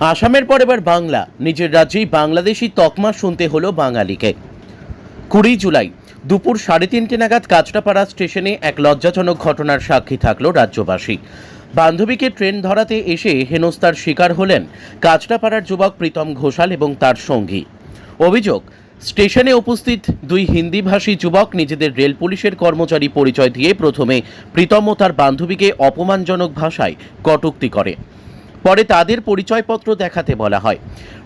আসামের পর এবার বাংলা। নিজের রাজ্যেই বাংলাদেশি তকমা শুনতে হলো বাঙালিকে। কুড়ি জুলাই দুপুর সাড়ে তিনটে নাগাদ কাঁচরাপাড়া স্টেশনে এক লজ্জাজনক ঘটনার সাক্ষী থাকল রাজ্যবাসী। বান্ধবীকে ট্রেন ধরাতে এসে হেনস্তার শিকার হলেন কাঁচরাপাড়ার যুবক প্রীতম ঘোষাল এবং তার সঙ্গী। অভিযোগ, স্টেশনে উপস্থিত দুই হিন্দিভাষী যুবক নিজেদের রেল পুলিশের কর্মচারী পরিচয় দিয়ে প্রথমে প্রীতম ও তার বান্ধবীকে অপমানজনক ভাষায় কটুক্তি করে। পরে তাদের পরিচয়পত্র দেখাতে বলা হয়।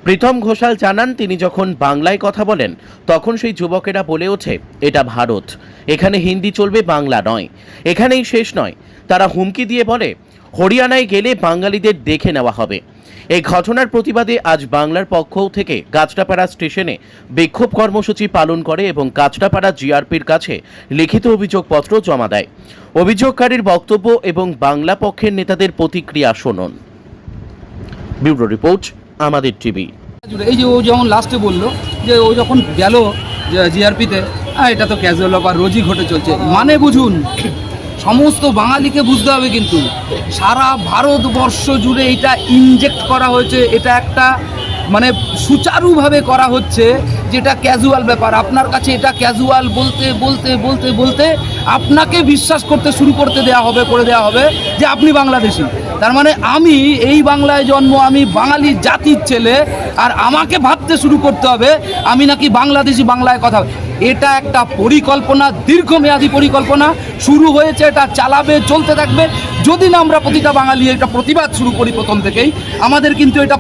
প্রীতম ঘোষাল জানান, তিনি যখন বাংলায় কথা বলেন, তখন সেই যুবকেরা বলে ওঠে, এটা ভারত। এখানে হিন্দি চলবে, বাংলা নয়। এখানেই শেষ নয়। তারা হুমকি দিয়ে বলে, হরিয়ানায় গেলে বাঙালিদের দেখে নেওয়া হবে। এই ঘটনার প্রতিবাদে আজ বাংলার পক্ষ থেকে কাঁচরাপাড়া স্টেশনে বিক্ষোভ কর্মসূচি পালন করে এবং কাঁচরাপাড়া জিআরপির কাছে লিখিত অভিযোগপত্র জমা দেয়। অভিযোগকারীর বক্তব্য এবং বাংলা পক্ষের নেতাদের প্রতিক্রিয়া শুনুন। ব্যুরো রিপোর্ট, আমাদের টিভি। এই যে ও যখন লাস্টে বলল যে ও যখন গেল জিআরপিতে এটা তো ক্যাজুয়াল ব্যাপার, রোজই ঘটে চলছে। মানে বুঝুন, সমস্ত বাঙালিকে বুঝতে হবে কিন্তু, সারা ভারতবর্ষ জুড়ে এটা ইনজেক্ট করা হয়েছে, এটা একটা মানে সুচারুভাবে করা হচ্ছে, যেটা ক্যাজুয়াল ব্যাপার। আপনার কাছে এটা ক্যাজুয়াল বলতে বলতে বলতে বলতে আপনাকে বিশ্বাস করতে শুরু করতে দেওয়া হবে, করে দেওয়া হবে যে আপনি বাংলাদেশি। তার মানে আমি এই বাংলায় জন্ম, আমি বাঙালি জাতির ছেলে, আর আমাকে ভাবতে শুরু করতে হবে আমি নাকি বাংলাদেশি বাংলায় কথা এটা একটা পরিকল্পনা, দীর্ঘমেয়াদী পরিকল্পনা। শুরু হয়েছে, এটা চালাবে, চলতে থাকবে। যদি না আমরা প্রতিটা বাঙালি এটা প্রতিবাদ শুরু করি প্রথম থেকেই, আমাদের কিন্তু এটা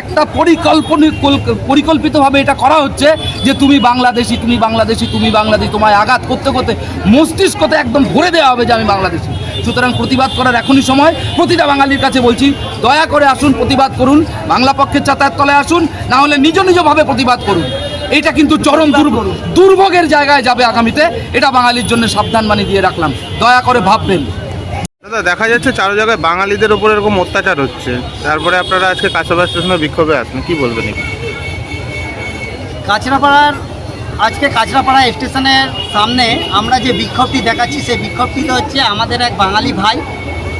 একটা পরিকল্পনা পরিকল্পিতভাবে এটা করা হচ্ছে যে তুমি বাংলাদেশি তুমি বাংলাদেশি তুমি বাংলাদেশি, তোমায় আঘাত করতে করতে মস্তিষ্কতে একদম ভরে দেওয়া হবে যে আমি বাংলাদেশি। সুতরাং প্রতিবাদ করার এখনই সময়। প্রতিটা বাঙালির কাছে বলছি, দয়া করে আসুন, প্রতিবাদ করুন। বাংলা পক্ষের যাতায়াত তলায় আসুন, না হলে নিজ নিজভাবে প্রতিবাদ করুন। এটা কিন্তু চরম দুর্ভোগ দুর্ভোগের জায়গায় যাবে আগামীতে। এটা বাঙালির জন্য সাবধান বাণী দিয়ে রাখলাম। দয়া করে ভাববেন। দাদা দেখা যাচ্ছে চারো জায়গায় বাঙালিদের উপর এরকম অত্যাচার হচ্ছে। তারপরে আপনারা আজকে কাছাবাস স্টেশনে বিক্ষোভে আসেন কি বলবেন একটু? কাঁচরাপাড়ার আজকে কাঁচরাপাড়া স্টেশনের সামনে আমরা যে বিক্ষোভটি দেখাচ্ছি সেই বিক্ষোভটিতে হচ্ছে আমাদের এক বাঙালি ভাই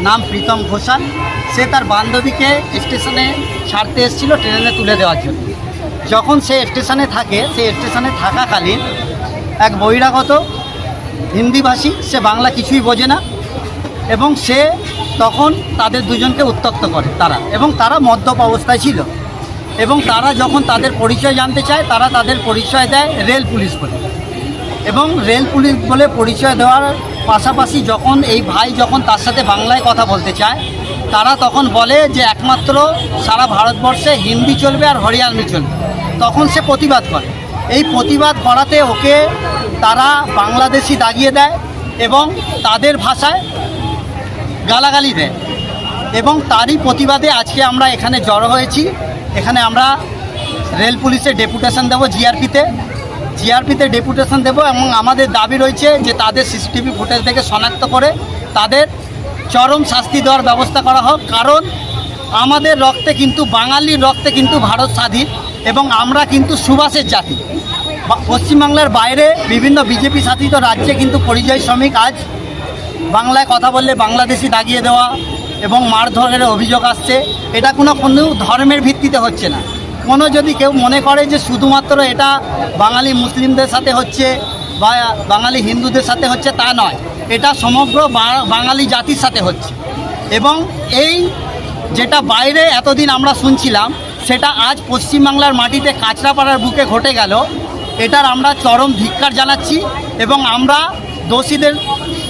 নাম প্রীতম ঘোষাল। সে তার বান্ধবীকে স্টেশনে ছাড়তে এসেছিল ট্রেনে তুলে দেওয়ার জন্য। যখন সে স্টেশনে থাকে, সে স্টেশনে থাকাকালীন এক বহিরাগত হিন্দিভাষী, সে বাংলা কিছুই বোঝে না এবং সে তখন তাদের দুজনকে উত্তক্ত করে, তারা। এবং তারা মদ্যপ অবস্থায় ছিল। এবং তারা যখন তাদের পরিচয় জানতে চায়, তারা তাদের পরিচয় দেয় রেল পুলিশ বলে। এবং রেল পুলিশ বলে পরিচয় দেওয়ার পাশাপাশি যখন এই ভাই যখন তার সাথে বাংলায় কথা বলতে চায় তারা তখন বলে যে একমাত্র সারা ভারতবর্ষে হিন্দি চলবে আর হরিয়ানবি চলবে। তখন সে প্রতিবাদ করে। এই প্রতিবাদ করাতে ওকে তারা বাংলাদেশি দাগিয়ে দেয় এবং তাদের ভাষায় গালাগালি দেয়। এবং তারই প্রতিবাদে আজকে আমরা এখানে জড়ো হয়েছি। এখানে আমরা রেল পুলিশের ডেপুটেশন দেবো জিআরপিতে। জিআরপিতে ডেপুটেশন দেবো এবং আমাদের দাবি রয়েছে যে তাদের সিসিটিভি ফুটেজ থেকে শনাক্ত করে তাদের চরম শাস্তি দেওয়ার ব্যবস্থা করা হোক, কারণ আমাদের রক্তে কিন্তু, বাঙালির রক্তে কিন্তু ভারত স্বাধীন এবং আমরা কিন্তু সুভাষের জাতি। পশ্চিমবাংলার বাইরে বিভিন্ন বিজেপি শাসিত রাজ্যে কিন্তু পরিযায়ী শ্রমিক আজ বাংলায় কথা বললে বাংলাদেশি দাগিয়ে দেওয়া এবং মারধরের অভিযোগ আসছে। এটা কোনো কোনো ধর্মের ভিত্তিতে হচ্ছে না। কোনো যদি কেউ মনে করে যে শুধুমাত্র এটা বাঙালি মুসলিমদের সাথে হচ্ছে বা বাঙালি হিন্দুদের সাথে হচ্ছে তা নয়। এটা সমগ্র বাঙালি জাতির সাথে হচ্ছে। এবং এই যেটা বাইরে এতদিন আমরা শুনছিলাম সেটা আজ পশ্চিমবাংলার মাটিতে কাঁচরাপাড়ার বুকে ঘটে গেল। এটার আমরা চরম ধিক্কার জানাচ্ছি এবং আমরা দোষীদের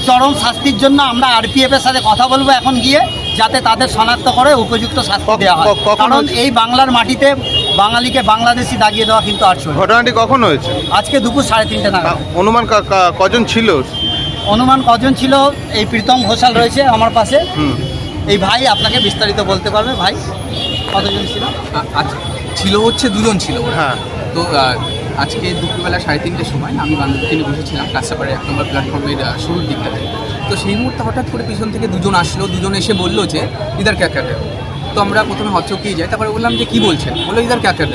চরম শাস্তির জন্য আমরা আরপিএফের সাথে কথা বলব এখন গিয়ে যাতে তাদের শনাক্ত করে উপযুক্ত শাস্তি দেওয়া হয়। কারণ এই বাংলার মাটিতে বাঙালিকে বাংলাদেশি দাগিয়ে দেওয়া কিন্তু আর ঘটনাটি কখন হয়েছে? আজকে দুপুর সাড়ে তিনটে নাগাদ। অনুমান কজন ছিল? অনুমান কজন ছিল? এই প্রীতম ঘোষাল রয়েছে আমার পাশে। এই ভাই আপনাকে বিস্তারিত বলতে পারবে? ভাই কতজন ছিল? আ- আজ ছিল হচ্ছে দুজন ছিল হ্যাঁ। তো আজকে দুপুরবেলা সাড়ে তিনটের সময় আমি বান্ধবীকে নিয়ে বসেছিলাম কাছাপাড়ে এক নম্বর প্ল্যাটফর্মের শুরুর দিকটাতে তো সেই মুহূর্তে হঠাৎ করে পিছন থেকে দুজন আসলো দুজন এসে বলল যে ইদার ক্যা ক্যা তো আমরা প্রথমে হচ্চকিয়ে যাই তারপরে বললাম যে কী বলছেন? বলল ইদার ক্যা ক্যা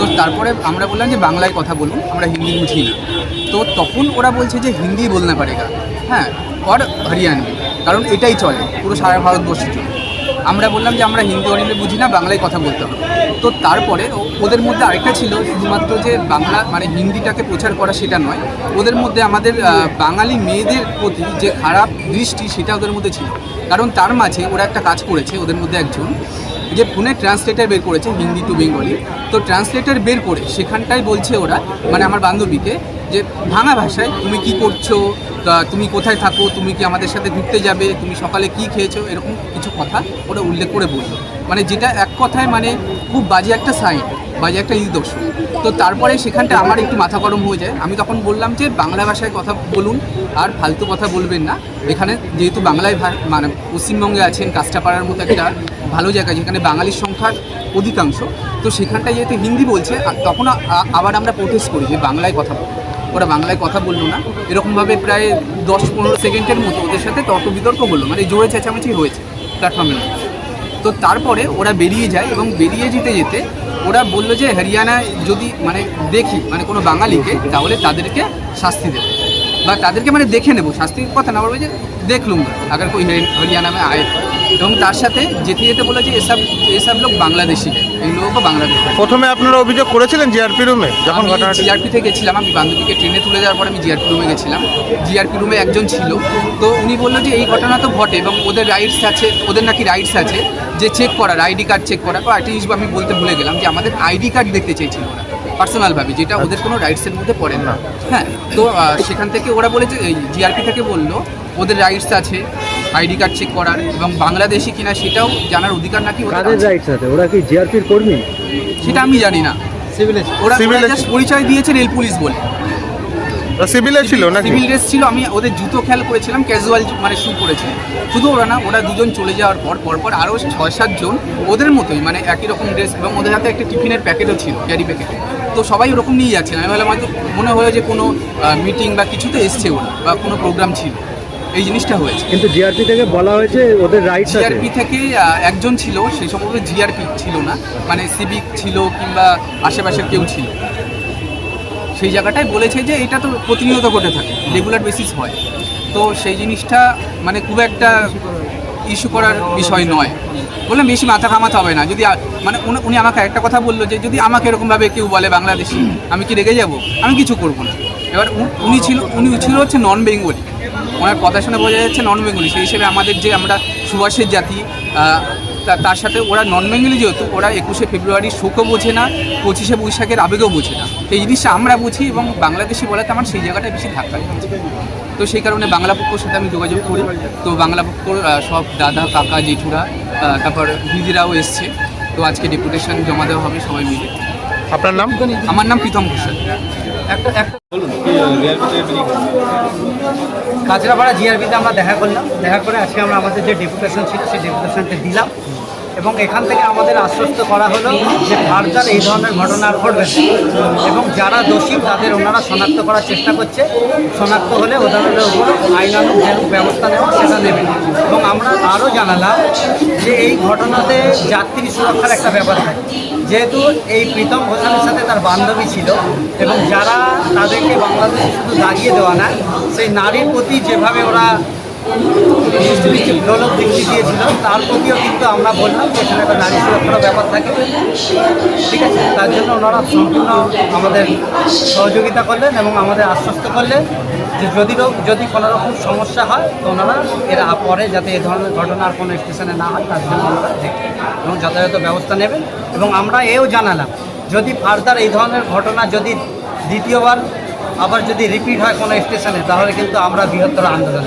তো তারপরে আমরা বললাম যে বাংলায় কথা বলুন আমরা হিন্দি বুঝি না। তো তখন ওরা বলছে যে হিন্দি বলতে পারেগা। হ্যাঁ আর হরিয়ানবি কারণ এটাই চলে, পুরো সারা ভারতবর্ষে চলে আমরা বললাম যে আমরা হিন্দি অরিজিনাল বুঝি না, বাংলায় কথা বলতে হবে। তো তারপরে ওদের মধ্যে আরেকটা ছিল, শুধুমাত্র যে বাংলা মানে হিন্দিটাকে প্রচার করা সেটা নয়, ওদের মধ্যে আমাদের বাঙালি মেয়েদের প্রতি যে খারাপ দৃষ্টি সেটা ওদের মধ্যে ছিল। কারণ তার মাঝে ওরা একটা কাজ করেছে, ওদের মধ্যে একজন যে ফোনে ট্রান্সলেটার বের করেছে হিন্দি টু বেঙ্গলি তো ট্রান্সলেটার বের করে সেখানটায় বলছে ওরা মানে আমার বান্ধবীকে, যে ভাঙা ভাষায়, তুমি কি করছ? তুমি কোথায় থাকো? তুমি কি আমাদের সাথে ঘুরতে যাবে? তুমি সকালে কি খেয়েছো? এরকম কিছু কথা ওরা উল্লেখ করে বলল। মানে যেটা এক কথায় মানে খুব বাজে একটা সাইন বাজে একটা নিদর্শন তো তারপরে সেখানটা আমার একটু মাথা গরম হয়ে যায়। আমি তখন বললাম যে, বাংলা ভাষায় কথা বলুন, আর ফালতু কথা বলবেন না। এখানে যেহেতু বাংলায় মানে পশ্চিমবঙ্গে আছেন, কাস্টাপাড়ার মতো একটা ভালো জায়গা, যেখানে বাঙালির সংখ্যা অধিকাংশ, তো সেখানটায় যেহেতু হিন্দি বলছে তখন আবার আমরা প্রোটেস্ট করি যে বাংলায় কথা বলব। ওরা বাংলায় কথা বলল না। এরকমভাবে প্রায় দশ পনেরো সেকেন্ডের মতো ওদের সাথে তর্ক বিতর্ক হলো। মানে জোরে চেঁচামেচি হয়েছে প্ল্যাটফর্মের মধ্যে। তো তারপরে ওরা বেরিয়ে যায় এবং বেরিয়ে যেতে যেতে ওরা বলল যে, হরিয়ানায় যদি মানে দেখি মানে কোনো বাঙালিকে, তাহলে তাদেরকে শাস্তি দেবে। বা তাদেরকে মানে দেখে নেব শাস্তির কথা না বলবে যে দেখলুম। আগের কই হরিয়ানা নামে আয়। এবং তার সাথে যেতে যেতে বলে যে এসব এসব লোক বাংলাদেশি। এই লোকও বাংলাদেশ। প্রথমে আপনারা অভিযোগ করেছিলেন জিআরপি রুমে যখন ঘটনা জিআরপি থেকে গেছিলাম আমি বান্ধবীকে ট্রেনে তুলে যাওয়ার পর আমি জিআরপি রুমে গেছিলাম। জিআরপি রুমে একজন ছিল। তো উনি বলল যে এই ঘটনা তো ঘটে এবং ওদের রাইটস আছে ওদের নাকি রাইটস আছে যে চেক করার আইডি কার্ড চেক করার পর আর্টিস্ট আমি বলতে ভুলে গেলাম যে আমাদের আইডি কার্ড দেখতে চেয়েছিল ওরা। পার্সোনালভাবে যেটা ওদের কোনো রাইটসের মধ্যে পড়ে না। হ্যাঁ তো সেখান থেকে ওরা বলেছে জিআরপি থেকে বলল ওদের রাইটস আছে আইডি কার্ড চেক করার এবং বাংলাদেশি কিনা সেটাও জানার অধিকার নাকি ওদের। রাইটস আছে। ওরা কি জিআরপির কর্মী? সেটা আমি জানি না। সিভিল ওরা পরিচয় দিয়েছে রেল পুলিশ বলে। সিভিলে ছিল নাকি? সিভিল ড্রেস ছিল আমি ওদের জুতো খেয়াল করেছিলাম ক্যাজুয়াল মানে শ্যু পরেছে। শুধু ওরা না ওরা দুজন চলে যাওয়ার পর পরপর আরও ছয় সাতজন ওদের মতোই মানে একই রকম ড্রেস এবং ওদের হাতে একটা টিফিনের প্যাকেটও ছিল ক্যারি প্যাকেট তো সবাই ওরকম নিয়ে যাচ্ছেন আমি ভাবলাম হয়তো মনে হয় যে কোনো মিটিং বা কিছুতে এসছে ওরা বা কোনো প্রোগ্রাম ছিল। এই জিনিসটা হয়েছে। কিন্তু জিআরপি থেকে বলা হয়েছে ওদের রাইটস আছে। জিআরপি থেকে একজন ছিল সেই সম্ভবত জিআরপি ছিল না মানে সিভিক ছিল কিংবা আশেপাশের কেউ ছিল। সেই জায়গাটায় বলেছে যে এটা তো প্রতিনিয়ত ঘটে থাকে, রেগুলার বেসিস হয়। তো সেই জিনিসটা মানে খুব একটা ইস্যু করার বিষয় নয়। বললাম বেশি মাথা ঘামাতে হবে না, যদি মানে উনি- আমাকে একটা কথা বলল যে যদি আমাকে এরকমভাবে কেউ বলে বাংলাদেশি, আমি কি রেগে যাব? আমি কিছু করব না। এবার উনি ছিল উনি ছিল হচ্ছে নন বেঙ্গলি ওনার কথা শুনে বোঝা যাচ্ছে নন বেঙ্গলি সেই হিসেবে আমাদের যে আমরা সুভাষের জাতি তার সাথে ওরা নন বেঙ্গলি যেহেতু ওরা একুশে ফেব্রুয়ারি শোকও বোঝে না পঁচিশে বৈশাখের আবেগও বোঝে না। এই জিনিসটা আমরা বুঝি এবং বাংলাদেশি বলাতে আমার সেই জায়গাটা বেশি ধাক্কা। তো সেই কারণে বাংলা পক্ষর সাথে আমি যোগাযোগ করি। তো বাংলা পক্ষর সব দাদা কাকা জেঠুরা তারপর দিদিরাও এসছে। তো আজকে ডেপুটেশন জমা দেওয়া হবে সবাই মিলে। আপনার নাম? আমার নাম প্রীতম ঘোষাল একটা একটা কাঁচরাপাড়া জিআরবিতে আমরা দেখা করলাম। দেখা করে আজকে আমরা আমাদের যে ডেপুটেশন ছিল সেই ডেপুটেশনটা দিলাম। এবং এখান থেকে আমাদের আশ্বস্ত করা হলো যে ফার্দার এই ধরনের ঘটনা আর ঘটবে না। এবং যারা দোষী, তাদের ওনারা শনাক্ত করার চেষ্টা করছে। শনাক্ত হলে ওদের উপর আইনানুগ যে ব্যবস্থা নেওয়া সেটা নেবে। এবং আমরা আরও জানালাম যে এই ঘটনাতে যাত্রী সুরক্ষার একটা ব্যাপার থাকে যেহেতু এই প্রীতম ঘোষালের সাথে তার বান্ধবী ছিল এবং যারা তাদেরকে বাংলাদেশে শুধু দাগিয়ে দেওয়া না, সেই নারীর প্রতি যেভাবে ওরা দিয়েছিল তার প্রতিও কিন্তু আমরা বললাম যে এখানে একটা নারী সুরক্ষার ব্যাপার থাকে। ঠিক আছে? তার জন্য ওনারা সম্পূর্ণ আমাদের সহযোগিতা করলেন এবং আমাদের আশ্বস্ত করলেন যে যদি যদি কোনো রকম সমস্যা হয়, তো ওনারা এর পরে যাতে এ ধরনের ঘটনা আর কোনো স্টেশনে না হয়, তার জন্য ওনারা দেখবেন এবং যথাযথ ব্যবস্থা নেবেন। এবং আমরা এও জানালাম, যদি ফার্দার এই ধরনের ঘটনা যদি দ্বিতীয়বার আবার যদি রিপিট হয় কোনো স্টেশনে, তাহলে কিন্তু আমরা বৃহত্তর আন্দোলন।